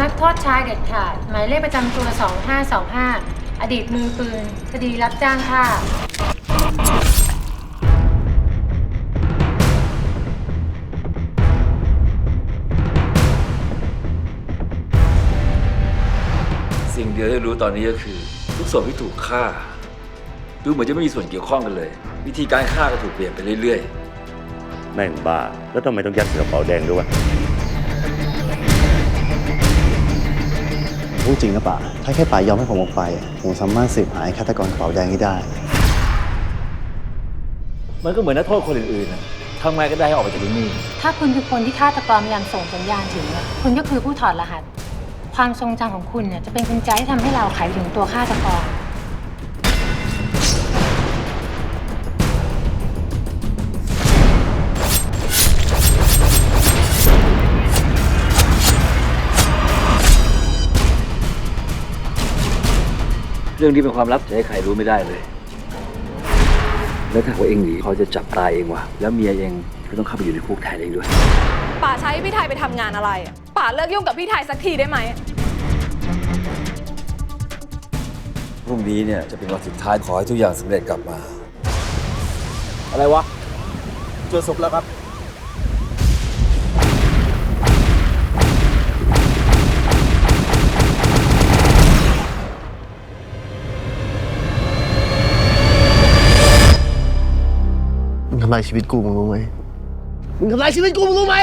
นักโทษชายเด็ดขาด หมายเลขประจำตัว 2525 อดีตมือปืน คดีรับจ้างฆ่า สิ่งเดียวที่รู้ตอนนี้ก็คือ ทุกศพที่ถูกฆ่า ดูเหมือนจะไม่มีส่วนเกี่ยวข้องกันเลย วิธีการฆ่าก็ถูกเปลี่ยนไปเรื่อย แม่งบ้า แล้วทำไมต้องยัดใส่กระเป๋าแดงด้วยวะ พูดจริงนะป่าถ้าแค่ป่ายอมให้ผมออกไป ผมสามารถสืบหาไอ้ฆาตกรกระเป๋าแดงนี้ได้ๆมันก็เหมือนนักโทษคนอื่นๆนะทำไงก็ได้ให้ออกไปจากที่นี่ ถ้าคุณคือคนที่ฆาตกรพยายามส่งสัญญาณถึงเนี่ยคุณก็คือผู้ถอดรหัส ความทรงจำของคุณเนี่ยจะเป็นกุญแจที่ทำให้เราไขถึงตัวฆาตกร เรื่องนี้เป็นความลับจะให้ใครรู้ไม่ได้เลย แล้วถ้าเขาเองหนีเขาจะจับตายเองวะแล้วเมียเองก็ต้องเข้าไปอยู่ในคุกแทนเองด้วย ป่าใช้พี่ไทยไปทำงานอะไรอะป่าเลิกยุ่งกับพี่ไทยสักทีได้ไหม พรุ่งนี้เนี่ยจะเป็นวันสุดท้ายขอให้ทุกอย่างสำเร็จกลับมา อะไรวะ เจอศพแล้วครับ ทำลายชีวิตกูมึงรู้ไหมมึงทำลายชีวิตกูมึงรู้ไหม